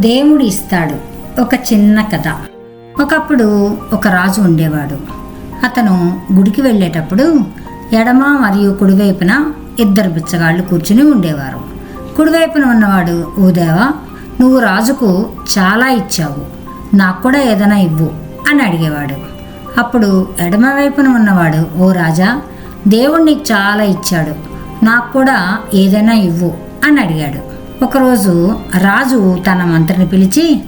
దేవుడు ఇస్తాడు ఒక చిన్న కథ. ఒకప్పుడు ఒక రాజు ఉండేవాడు. అతను గుడికి వెళ్ళేటప్పుడు ఎడమ మరియు కుడివైపున ఇద్దరు బిచ్చగాళ్ళు కూర్చుని ఉండేవారు. కుడివైపున ఉన్నవాడు ఊదేవా నువ్వు రాజుకు చాలా ఇచ్చావు. నాకు కూడా ఏదైనా ఇవ్వు అని అడిగేవాడు. అప్పుడు ఎడమ వైపున ఉన్నవాడు ఓ రాజా దేవుడు నీకు చాలా ఇచ్చాడు. నాకు కూడా ఏదైనా ఇవ్వు అని అడిగాడు. ఒకరోజు రాజు తన మంత్రిని పిలిచి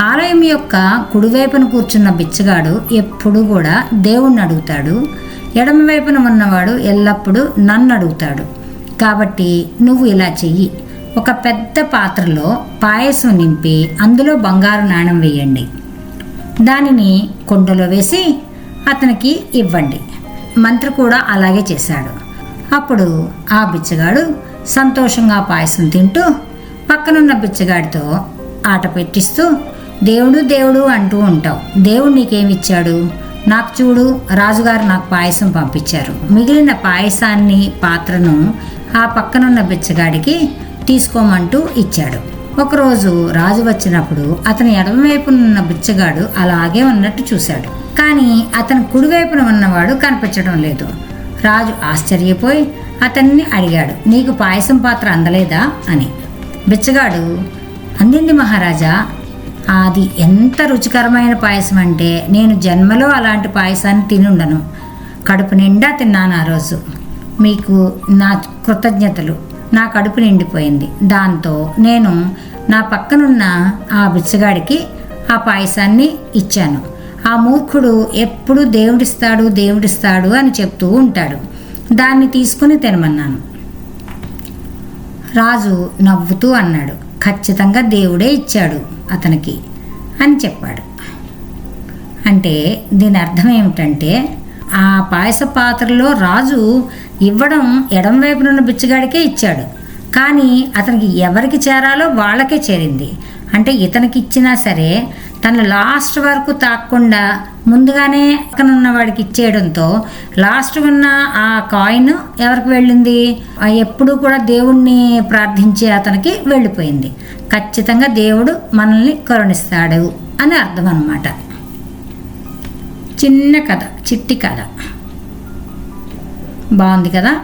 ఆలయం యొక్క కుడివైపున కూర్చున్న బిచ్చగాడు ఎప్పుడు కూడా దేవుణ్ణి అడుగుతాడు. ఎడమ వైపున ఉన్నవాడు ఎల్లప్పుడూ నన్ను అడుగుతాడు. కాబట్టి నువ్వు ఇలా చెయ్యి. ఒక పెద్ద పాత్రలో పాయసం నింపి అందులో బంగారు నాణం వేయండి. దానిని కుండలో వేసి అతనికి ఇవ్వండి. మంత్రి కూడా అలాగే చేశాడు. అప్పుడు ఆ బిచ్చగాడు సంతోషంగా పాయసం తింటూ పక్కనున్న బిచ్చగాడితో ఆట పెట్టిస్తూ దేవుడు దేవుడు అంటూ ఉంటావు. దేవుడు నీకేమిచ్చాడు? నాకు చూడు రాజుగారు నాకు పాయసం పంపించారు. మిగిలిన పాయసాన్ని పాత్రను ఆ పక్కనున్న బిచ్చగాడికి తీసుకోమంటూ ఇచ్చాడు. ఒకరోజు రాజు వచ్చినప్పుడు అతని ఎడమవైపున ఉన్న బిచ్చగాడు అలాగే ఉన్నట్టు చూశాడు. కానీ అతని కుడివైపున ఉన్నవాడు కనిపించడం లేదు. రాజు ఆశ్చర్యపోయి అతన్ని అడిగాడు నీకు పాయసం పాత్ర అందలేదా? అని. బిచ్చగాడు అందింది మహారాజా అది ఎంత రుచికరమైన పాయసం అంటే నేను జన్మలో అలాంటి పాయసాన్ని తినుండను. కడుపు నిండా తిన్నాను ఆ రోజు. మీకు నా కృతజ్ఞతలు. నా కడుపు నిండిపోయింది. దాంతో నేను నా పక్కనున్న ఆ బిచ్చగాడికి ఆ పాయసాన్ని ఇచ్చాను. ఆ మూర్ఖుడు ఎప్పుడు దేవుడిస్తాడు దేవుడిస్తాడు అని చెప్తూ ఉంటాడు. దాన్ని తీసుకుని తినమన్నాను. రాజు నవ్వుతూ అన్నాడు. ఖచ్చితంగా దేవుడే ఇచ్చాడు అతనికి అని చెప్పాడు. అంటే దీని అర్థం ఏమిటంటే ఆ పాయస పాత్రలో రాజు ఇవ్వడం ఎడం వైపునున్న బిచ్చగాడికే ఇచ్చాడు. కానీ అతనికి ఎవరికి చేరాలో వాళ్ళకే చేరింది. అంటే ఇతనికి ఇచ్చినా సరే తను లాస్ట్ వరకు తాకుండా ముందుగానే పక్కనున్న వాడికి ఇచ్చేయడంతో లాస్ట్ ఉన్న ఆ కాయిన్ ఎవరికి వెళ్ళింది? ఎప్పుడు కూడా దేవుణ్ణి ప్రార్థించే అతనికి వెళ్ళిపోయింది. ఖచ్చితంగా దేవుడు మనల్ని కరుణిస్తాడు అని అర్థం అన్నమాట. చిన్న కథ చిట్టి కథ. బాగుంది కదా?